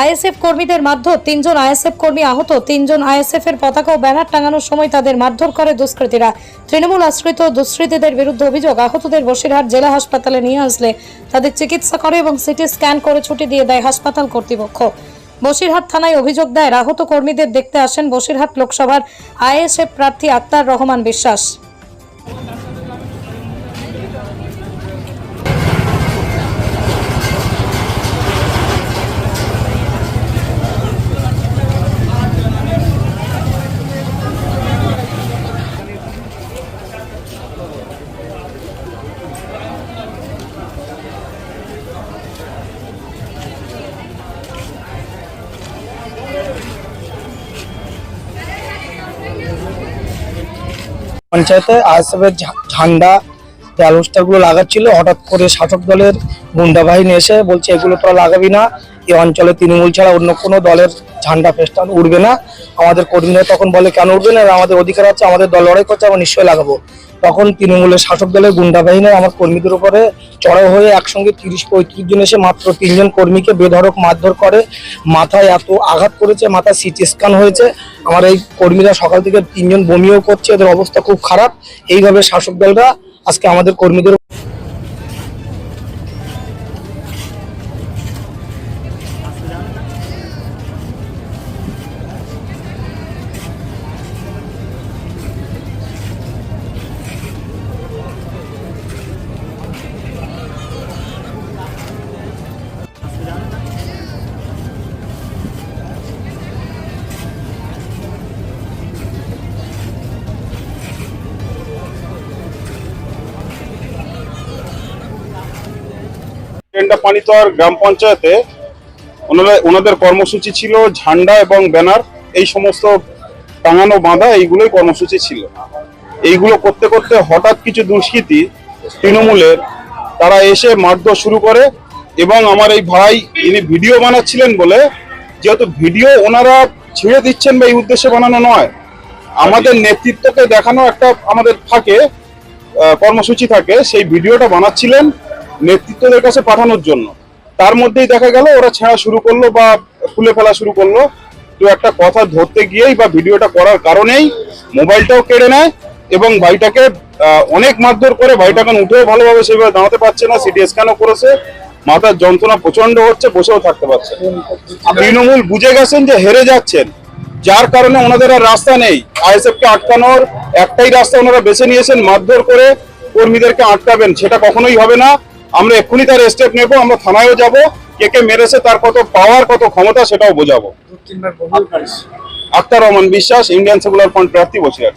ISF কর্মীদের মারধর। তিনজন আইএসএফ কর্মী আহত, তিনজন আইএসএফ এর পতাকা ও ব্যানার টাঙানোর সময় তাদের মারধর করে দুষ্কৃতীরা। তৃণমূল আশ্রিত দুষ্কৃতীদের বিরুদ্ধে অভিযোগ, আহতদের বসিরহাট জেলা হাসপাতালে নিয়ে আসলে তাদের চিকিৎসা করে এবং সিটি স্ক্যান করে ছুটি দিয়ে দেয় হাসপাতাল কর্তৃপক্ষ। বসিরহাট থানায় অভিযোগ দেয়, আহত কর্মীদের দেখতে আসেন বসিরহাট লোকসভার আইএসএফ প্রার্থী আক্তার রহমান বিশ্বাস। পঞ্চায়েতে আসবের ঝান্ডা ব্যালুস্টারগুলো লাগাচ্ছিল, হঠাৎ করে শাসক দলের গুন্ডা বাহিনী এসে বলছে, এগুলো তোরা লাগাবি না। এই অঞ্চলে তৃণমূল ছাড়া অন্য কোনো দলের ঝান্ডা ফেস্টান উঠবে না। আমাদের কর্মীরা তখন বলে, কেন উঠবে না? আমাদের অধিকার আছে, আমাদের দল লড়াই করছে, আমরা নিশ্চয়ই লাগাবো। তখন তৃণমূলের শাসক দলের গুন্ডা বাহিনী আমার কর্মীদের উপরে চড়াও হয়ে একসঙ্গে তিরিশ পঁয়ত্রিশ জন এসে মাত্র তিনজন কর্মীকে বেধরক মারধর করে, মাথায় এত আঘাত করেছে, মাথায় সিটি স্ক্যান হয়েছে। আমার এই কর্মীরা সকাল থেকে তিনজন বমিও করছে, এদের অবস্থা খুব খারাপ। এইভাবে শাসক দলরা আজকে আমাদের কর্মীদের টেন্ডা পানিতর গ্রাম পঞ্চায়েতে ওনারা ওনাদের কর্মসূচি ছিল ঝান্ডা এবং ব্যানার, এই সমস্ত টাঙানো বাঁধা, এইগুলোই কর্মসূচি ছিল। এইগুলো করতে করতে হঠাৎ কিছু দুষ্কৃতী তৃণমূলের, তারা এসে মারধর শুরু করে এবং আমার এই ভাই, ইনি ভিডিও বানাচ্ছিলেন বলে, যেহেতু ভিডিও ওনারা ছেড়ে দিচ্ছেন বা এই উদ্দেশ্যে বানানো নয়, আমাদের নেতৃত্বকে দেখানো একটা আমাদের থাকে কর্মসূচি থাকে, সেই ভিডিওটা বানাচ্ছিলেন। নেতৃত্বদের কাছে পাঠানোর জন্য। তার মধ্যেই দেখা গেল ওরা ছেঁড়া শুরু করল বা খুলে ফেলা শুরু করল। তো একটা কথা ধরতে গিয়েই বা ভিডিওটা করার কারণেই মোবাইলটাও কেড়ে নেয় এবং ভাইটাকে অনেক মারধর করে ভাইটা এখন উঠেও ভালোভাবে সেভাবে দাঁড়াতে পারছে না সিটি স্ক্যানও করেছে, মাথার যন্ত্রণা প্রচণ্ড হচ্ছে, বসেও থাকতে পারছে। তৃণমূল বুঝে গেছেন যে হেরে যাচ্ছেন, যার কারণে ওনাদের আর রাস্তা নেই। আইএসএফ কে আটকানোর একটাই রাস্তা ওনারা বেছে নিয়েছেন, মারধর করে কর্মীদেরকে আটকাবেন, সেটা কখনোই হবে না। আমরা এক্ষুনি তার স্টেপ নেব আমরা থানায়ও যাব কে কে মেরেছে তার কত পাওয়ার কত ক্ষমতা সেটাও বোঝাবো। আক্তার রহমান বিশ্বাস ইন্ডিয়ান সেকুলার ফ্রন্ট প্রার্থী Basirhat.